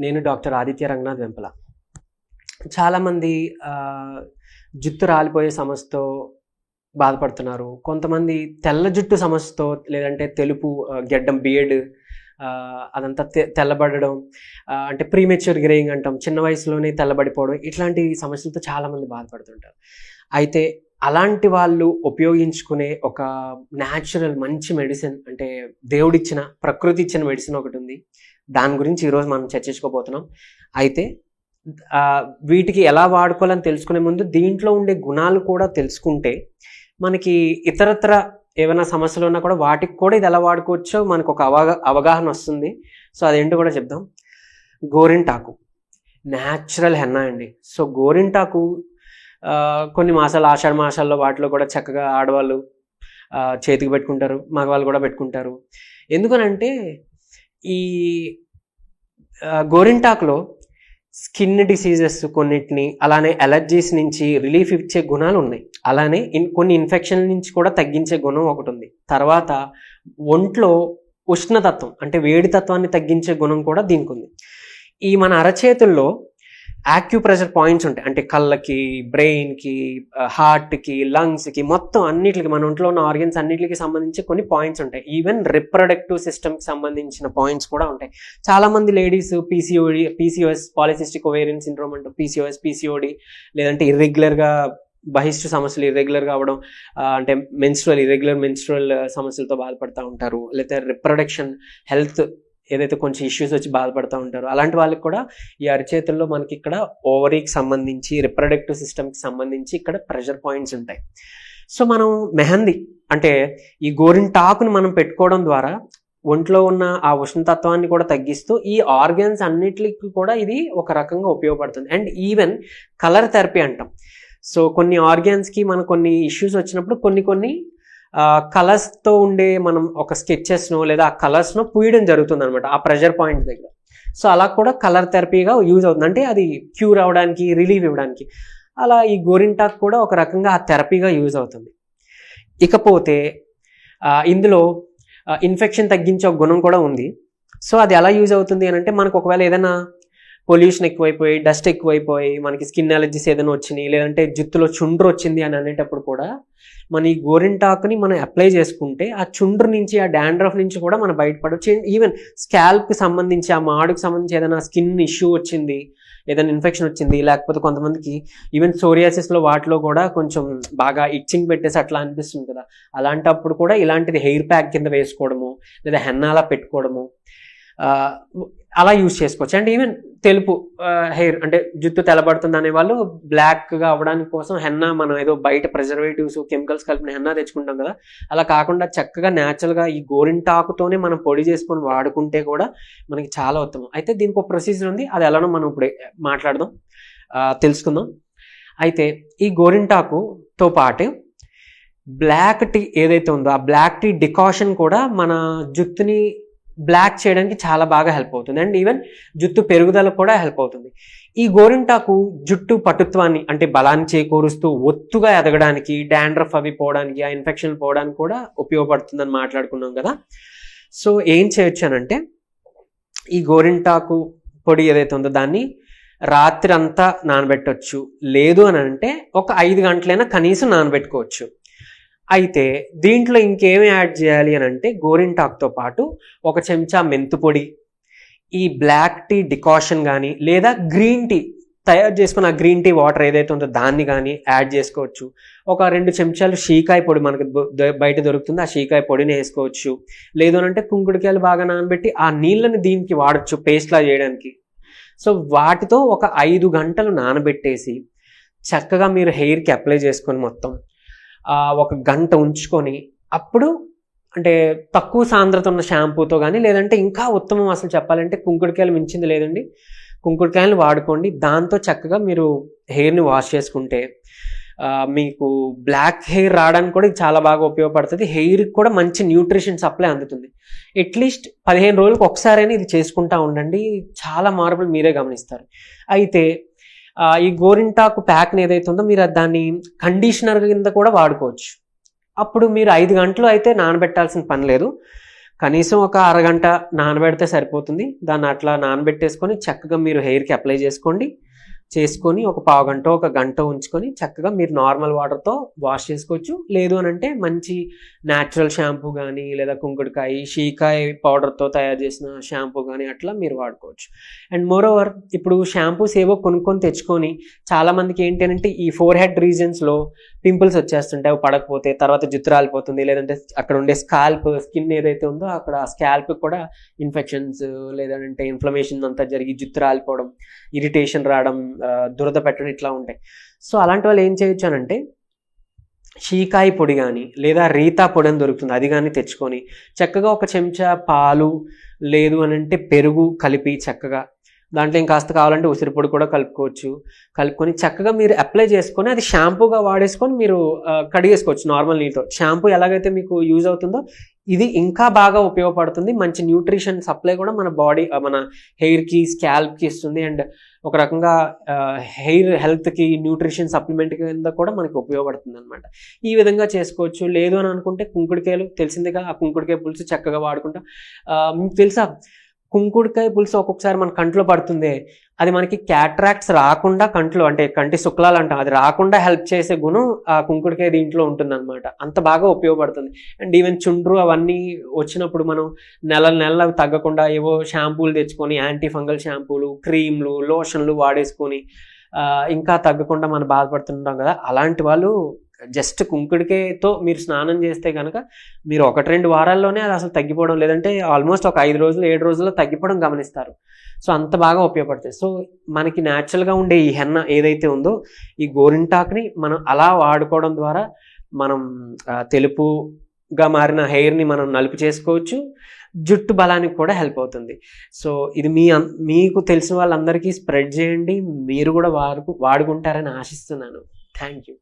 నేను డాక్టర్ ఆదిత్య రంగనాథ్ వెంపల. చాలామంది జుట్టు రాలిపోయే సమస్యతో బాధపడుతున్నారు. కొంతమంది తెల్ల జుట్టు సమస్యతో లేదంటే తెలుపు గెడ్డం బియర్డ్ అదంతా తె- తెల్లబడడం అంటే ప్రీమెచ్యూర్ గ్రేయింగ్ అంటాం చిన్న వయసులోనే తెల్లబడిపోవడం ఇట్లాంటి సమస్యలతో చాలామంది బాధపడుతుంటారు. అయితే అలాంటి వాళ్ళు ఉపయోగించుకునే ఒక న్యాచురల్ మంచి మెడిసిన్ అంటే దేవుడిచ్చిన ప్రకృతి ఇచ్చిన మెడిసిన్ ఒకటి ఉంది. దాని గురించి ఈరోజు మనం చర్చించుకోబోతున్నాం. అయితే వీటికి ఎలా వాడుకోవాలని తెలుసుకునే ముందు దీంట్లో ఉండే గుణాలు కూడా తెలుసుకుంటే మనకి ఇతరత్ర ఏమైనా సమస్యలు ఉన్నా కూడా వాటికి కూడా ఇది ఎలా వాడుకోవచ్చో మనకు ఒక అవగా అవగాహన వస్తుంది. సో అదేంటో కూడా చెప్దాం. గోరింటాకు. న్యాచురల్ హెన్నా అండి. సో గోరింటాకు కొన్ని మాసాలు ఆషాఢ మాసాల్లో వాటిలో కూడా చక్కగా ఆడవాళ్ళు చేతికి పెట్టుకుంటారు మగవాళ్ళు కూడా పెట్టుకుంటారు. ఎందుకనంటే ఈ గోరింటాకులో స్కిన్ డిసీజెస్ కొన్నిటిని అలానే అలర్జీస్ నుంచి రిలీఫ్ ఇచ్చే గుణాలు ఉన్నాయి. అలానే ఇన్ కొన్ని ఇన్ఫెక్షన్ నుంచి కూడా తగ్గించే గుణం ఒకటి ఉంది. తర్వాత ఒంట్లో ఉష్ణతత్వం అంటే వేడి తత్వాన్ని తగ్గించే గుణం కూడా దీనికి ఉంది. ఈ మన అరచేతుల్లో యాక్యుప్రెషర్ పాయింట్స్ ఉంటాయి. అంటే కళ్ళకి బ్రెయిన్కి హార్ట్కి లంగ్స్కి మొత్తం అన్నిటికి మన ఒంట్లో ఉన్న ఆర్గన్స్ అన్నిటికి సంబంధించి కొన్ని పాయింట్స్ ఉంటాయి. ఈవెన్ రిప్రొడక్టివ్ సిస్టమ్కి సంబంధించిన పాయింట్స్ కూడా ఉంటాయి. చాలామంది ladies PCOD PCOS polycystic ovarian syndrome అంటూ పీసీఓఎస్ పీసీఓడి లేదంటే ఇర్రెగ్యులర్గా బహిష్టు సమస్యలు ఇర్రెగ్యులర్గా అవ్వడం అంటే మెన్స్ట్రల్ ఇర్రెగ్యులర్ మెన్స్ట్రల్ సమస్యలతో బాధపడుతూ ఉంటారు. లేకపోతే రిప్రొడక్షన్ హెల్త్ ఏదైతే కొంచెం ఇష్యూస్ వచ్చి బాధపడుతూ ఉంటారో అలాంటి వాళ్ళకి కూడా ఈ అరిచేతుల్లో మనకి ఇక్కడ ఓవరీకి సంబంధించి రిప్రొడక్టివ్ సిస్టమ్కి సంబంధించి ఇక్కడ ప్రెషర్ పాయింట్స్ ఉంటాయి. సో మనం మెహందీ అంటే ఈ గోరింటాకుని మనం పెట్టుకోవడం ద్వారా ఒంట్లో ఉన్న ఆ ఉష్ణతత్వాన్ని కూడా తగ్గిస్తూ ఈ ఆర్గన్స్ అన్నిటికి కూడా ఇది ఒక రకంగా ఉపయోగపడుతుంది. అండ్ ఈవెన్ కలర్ థెరపీ అంటాం. సో కొన్ని ఆర్గాన్స్కి మన కొన్ని ఇష్యూస్ వచ్చినప్పుడు కొన్ని కొన్ని కలర్స్తో ఉండే మనం ఒక స్కెచెస్ను లేదా ఆ కలర్స్ను పూయడం జరుగుతుంది అనమాట ఆ ప్రెషర్ పాయింట్ దగ్గర. సో అలా కూడా కలర్ థెరపీగా యూజ్ అవుతుంది. అంటే అది క్యూర్ అవ్వడానికి రిలీఫ్ ఇవ్వడానికి. అలా ఈ గోరింటాక్ కూడా ఒక రకంగా ఆ థెరపీగా యూజ్ అవుతుంది. ఇకపోతే ఇందులో ఇన్ఫెక్షన్ తగ్గించే ఒక గుణం కూడా ఉంది. సో అది ఎలా యూజ్ అవుతుంది అని అంటే మనకు ఒకవేళ ఏదైనా పొల్యూషన్ ఎక్కువైపోయి డస్ట్ ఎక్కువైపోయి మనకి స్కిన్ అలర్జీస్ ఏదైనా వచ్చినాయి లేదంటే జుత్తులో చుండ్రు వచ్చింది అని అనేటప్పుడు కూడా మన ఈ గోరింటాకుని మనం అప్లై చేసుకుంటే ఆ చుండ్రు నుంచి ఆ డాండ్రఫ్ నుంచి కూడా మనం బయటపడవచ్చు. ఈవెన్ స్కాల్ప్కి సంబంధించి ఆ మాడుకి సంబంధించి ఏదైనా స్కిన్ ఇష్యూ వచ్చింది ఏదైనా ఇన్ఫెక్షన్ వచ్చింది లేకపోతే కొంతమందికి ఈవెన్ సోరియాసిస్లో వాటిలో కూడా కొంచెం బాగా ఇచ్చింగ్ పెట్టేసి అట్లా అనిపిస్తుంది కదా. అలాంటప్పుడు కూడా ఇలాంటిది హెయిర్ ప్యాక్ కింద వేసుకోవడము లేదా హెన్నాలా పెట్టుకోవడము అలా యూజ్ చేసుకోవచ్చు. అండ్ ఈవెన్ తెలుపు హెయిర్ అంటే జుట్టు తెల్లబడుతుంది అనే వాళ్ళు బ్లాక్గా అవ్వడానికి కోసం హెన్నా మనం ఏదో బయట ప్రిజర్వేటివ్స్ కెమికల్స్ కలిపిన హెన్నా తెచ్చుకుంటాం కదా. అలా కాకుండా చక్కగా న్యాచురల్గా ఈ గోరింటాకుతోనే మనం పొడి చేసుకొని వాడుకుంటే కూడా మనకి చాలా ఉత్తమం. అయితే దీనికి ఒక ప్రొసీజర్ ఉంది. అది ఎలానో మనం ఇప్పుడు మాట్లాడదాం. తెలుసుకుందాం. అయితే ఈ గోరింటాకుతో పాటు బ్లాక్ టీ ఏదైతే ఉందో ఆ బ్లాక్ టీ డికాషన్ కూడా మన జుట్టుని బ్లాక్ చేయడానికి చాలా బాగా హెల్ప్ అవుతుంది. అండ్ ఈవెన్ జుట్టు పెరుగుదల కూడా హెల్ప్ అవుతుంది. ఈ గోరింటాకు జుట్టు పటుత్వాన్ని అంటే బలాన్ని చేకూరుస్తూ ఒత్తుగా ఎదగడానికి డాండ్రఫ్ అవి పోవడానికి ఆ ఇన్ఫెక్షన్ పోవడానికి కూడా ఉపయోగపడుతుందని మాట్లాడుకున్నాం కదా. సో ఏం చేయొచ్చు అనంటే ఈ గోరింటాకు పొడి ఏదైతే ఉందో దాన్ని రాత్రి అంతా నానబెట్టవచ్చు లేదు అని అంటే ఒక ఐదు గంటలైనా కనీసం నానబెట్టుకోవచ్చు. అయితే దీంట్లో ఇంకేమి యాడ్ చేయాలి అని అంటే గోరింటాక్తో పాటు ఒక చెంచా మెంతు పొడి ఈ బ్లాక్ టీ డికాషన్ కానీ లేదా గ్రీన్ టీ తయారు చేసుకున్న ఆ గ్రీన్ టీ వాటర్ ఏదైతే ఉందో దాన్ని కానీ యాడ్ చేసుకోవచ్చు. ఒక రెండు చెంచాలు షీకాయ పొడి మనకు బయట దొరుకుతుంది. ఆ షీకాయ పొడిని వేసుకోవచ్చు. లేదు అని అంటే కుంకుడుకాయలు బాగా నానబెట్టి ఆ నీళ్ళని దీనికి వాడచ్చు పేస్ట్లా చేయడానికి. సో వాటితో ఒక ఐదు గంటలు నానబెట్టేసి చక్కగా మీరు హెయిర్కి అప్లై చేసుకొని మొత్తం ఒక గంట ఉంచుకొని అప్పుడు అంటే తక్కువ సాంద్రత ఉన్న షాంపూతో కానీ లేదంటే ఇంకా ఉత్తమం అసలు చెప్పాలంటే కుంకుడుకాయలు మించింది లేదండి. కుంకుడుకాయలు వాడుకోండి. దాంతో చక్కగా మీరు హెయిర్ని వాష్ చేసుకుంటే మీకు బ్లాక్ హెయిర్ రావడానికి కూడా ఇది చాలా బాగా ఉపయోగపడుతుంది. హెయిర్కి కూడా మంచి న్యూట్రిషన్ సప్లై అందుతుంది. అట్లీస్ట్ పదిహేను రోజులకు ఒకసారైనా ఇది చేసుకుంటా ఉండండి. చాలా మార్పులు మీరే గమనిస్తారు. అయితే ఈ గోరింటాకు ప్యాక్ని ఏదైతే ఉందో మీరు దాన్ని కండిషనర్ కింద కూడా వాడుకోవచ్చు. అప్పుడు మీరు ఐదు గంటలు అయితే నానబెట్టాల్సిన పని లేదు. కనీసం ఒక అరగంట నానబెడితే సరిపోతుంది. దాన్ని అట్లా నానబెట్టేసుకొని చక్కగా మీరు హెయిర్కి అప్లై చేసుకోండి. చేసుకొని ఒక పావు గంట ఒక గంట ఉంచుకొని చక్కగా మీరు నార్మల్ వాటర్తో వాష్ చేసుకోవచ్చు. లేదు అని అంటే మంచి న్యాచురల్ షాంపూ కానీ లేదా కుంకుడుకాయ షీకాయ పౌడర్తో తయారు చేసిన షాంపూ కానీ అట్లా మీరు వాడుకోవచ్చు. అండ్ మోర్ ఓవర్ ఇప్పుడు షాంపూస్ ఏవో కొనుక్కొని తెచ్చుకొని చాలామందికి ఏంటి అంటే ఈ ఫోర్ హెడ్ రీజన్స్లో పింపుల్స్ వచ్చేస్తుంటాయి. అవి పడకపోతే తర్వాత జుత్తు రాలిపోతుంది లేదంటే అక్కడ ఉండే స్కాల్ప్ స్కిన్ ఏదైతే ఉందో అక్కడ స్కాల్ప్ కూడా ఇన్ఫెక్షన్స్ లేదంటే ఇన్ఫ్లమేషన్ అంతా జరిగి జుత్తు రాలిపోవడం ఇరిటేషన్ రావడం దురద పెట్టడం ఇట్లా ఉంటాయి. సో అలాంటి వాళ్ళు ఏం చేయొచ్చు అని అంటే పొడి కానీ లేదా రీతా పొడి అని దొరుకుతుంది. అది కానీ తెచ్చుకొని చక్కగా ఒక చెంచా పాలు లేదు అని అంటే పెరుగు కలిపి చక్కగా దాంట్లో ఇంకా కాస్త కావాలంటే ఉసిరి పొడి కూడా కలుపుకోవచ్చు. కలుపుకొని చక్కగా మీరు అప్లై చేసుకొని అది షాంపూగా వాడేసుకొని మీరు కడిగేసుకోవచ్చు నార్మల్ నీళ్ళతో షాంపూ ఎలాగైతే మీకు యూజ్ అవుతుందో ఇది ఇంకా బాగా ఉపయోగపడుతుంది. మంచి న్యూట్రిషన్ సప్లై కూడా మన బాడీ మన హెయిర్కి స్కాల్ప్కి ఇస్తుంది. అండ్ ఒక రకంగా హెయిర్ హెల్త్కి న్యూట్రిషన్ సప్లిమెంట్ కింద కూడా మనకి ఉపయోగపడుతుంది అనమాట ఈ విధంగా చేసుకోవచ్చు. లేదు అని అనుకుంటే కుంకుడుకాయలు తెలిసిందిగా ఆ కుంకుడుకాయ పులుసు చక్కగా వాడుకుంటాం. మీకు తెలుసా? కుంకుడుకాయ పులుసు ఒక్కొక్కసారి మన కంట్లో పడుతుంది. అది మనకి క్యాట్రాక్ట్స్ రాకుండా కంట్లో అంటే కంటి శుక్లాలు అంటాం అది రాకుండా హెల్ప్ చేసే గుణం ఆ కుంకుడుకాయ దీంట్లో ఉంటుందన్నమాట. అంత బాగా ఉపయోగపడుతుంది. అండ్ ఈవెన్ చుండ్రు అవన్నీ వచ్చినప్పుడు మనం నెల నెలలు అవి తగ్గకుండా ఏవో షాంపూలు తెచ్చుకొని యాంటీ ఫంగల్ షాంపూలు క్రీమ్లు లోషన్లు వాడేసుకొని ఇంకా తగ్గకుండా మనం బాధపడుతుంటాం కదా. అలాంటి వాళ్ళు జస్ట్ కుంకుడికేతో మీరు స్నానం చేస్తే కనుక మీరు ఒకటి రెండు వారాల్లోనే అది అసలు తగ్గిపోవడం లేదంటే ఆల్మోస్ట్ ఒక ఐదు రోజులు ఏడు రోజుల్లో తగ్గిపోవడం గమనిస్తారు. సో అంత బాగా ఉపయోగపడుతుంది సో మనకి న్యాచురల్గా ఉండే ఈ హెన్న ఏదైతే ఉందో ఈ గోరింటాక్ని మనం అలా వాడుకోవడం ద్వారా మనం తెలుపుగా మారిన హెయిర్ని మనం నలుపు చేసుకోవచ్చు. జుట్టు బలానికి కూడా హెల్ప్ అవుతుంది. సో ఇది మీ మీకు తెలిసిన వాళ్ళందరికీ స్ప్రెడ్ చేయండి. మీరు కూడా వాడుకు వాడుకుంటారని ఆశిస్తున్నాను. Thank you